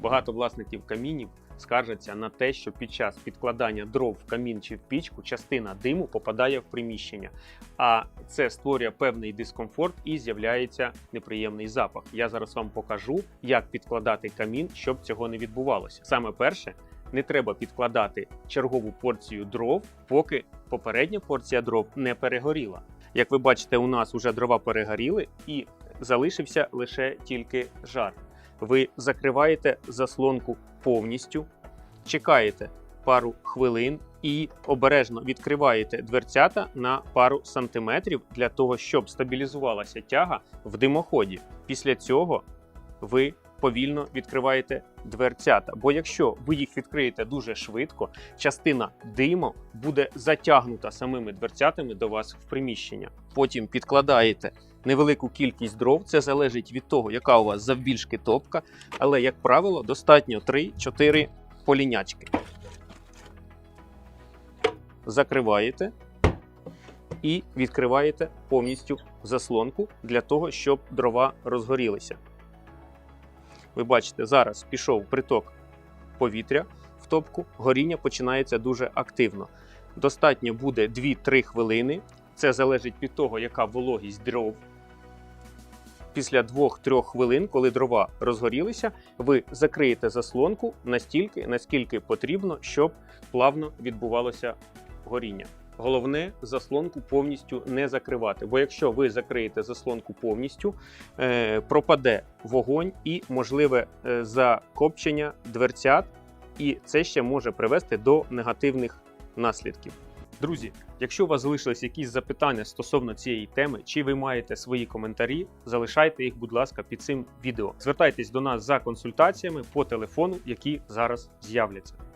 Багато власників камінів скаржаться на те, що під час підкладання дров в камін чи в пічку частина диму попадає в приміщення, а це створює певний дискомфорт і з'являється неприємний запах. Я зараз вам покажу, як підкладати камін, щоб цього не відбувалося. Саме перше, не треба підкладати чергову порцію дров, поки попередня порція дров не перегоріла. Як ви бачите, у нас вже дрова перегоріли і залишився лише тільки жар. Ви закриваєте заслонку повністю, чекаєте пару хвилин і обережно відкриваєте дверцята на пару сантиметрів для того, щоб стабілізувалася тяга в димоході. Після цього ви повільно відкриваєте дверцята. Бо якщо ви їх відкриєте дуже швидко, частина диму буде затягнута самими дверцятами до вас в приміщення. Потім підкладаєте невелику кількість дров. Це залежить від того, яка у вас завбільшки топка, але, як правило, достатньо 3-4 полінячки. Закриваєте і відкриваєте повністю заслонку для того, щоб дрова розгорілися. Ви бачите, зараз пішов приток повітря в топку, горіння починається дуже активно. Достатньо буде 2-3 хвилини. Це залежить від того, яка вологість дров. Після 2-3 хвилин, коли дрова розгорілися, ви закриєте заслонку настільки, наскільки потрібно, щоб плавно відбувалося горіння. Головне заслонку повністю не закривати, бо якщо ви закриєте заслонку повністю, е, пропаде вогонь і можливе е, закопчення дверцят, і це ще може привести до негативних наслідків. Друзі, якщо у вас залишились якісь запитання стосовно цієї теми, чи ви маєте свої коментарі, залишайте їх, будь ласка, під цим відео. Звертайтесь до нас за консультаціями по телефону, які зараз з'являться.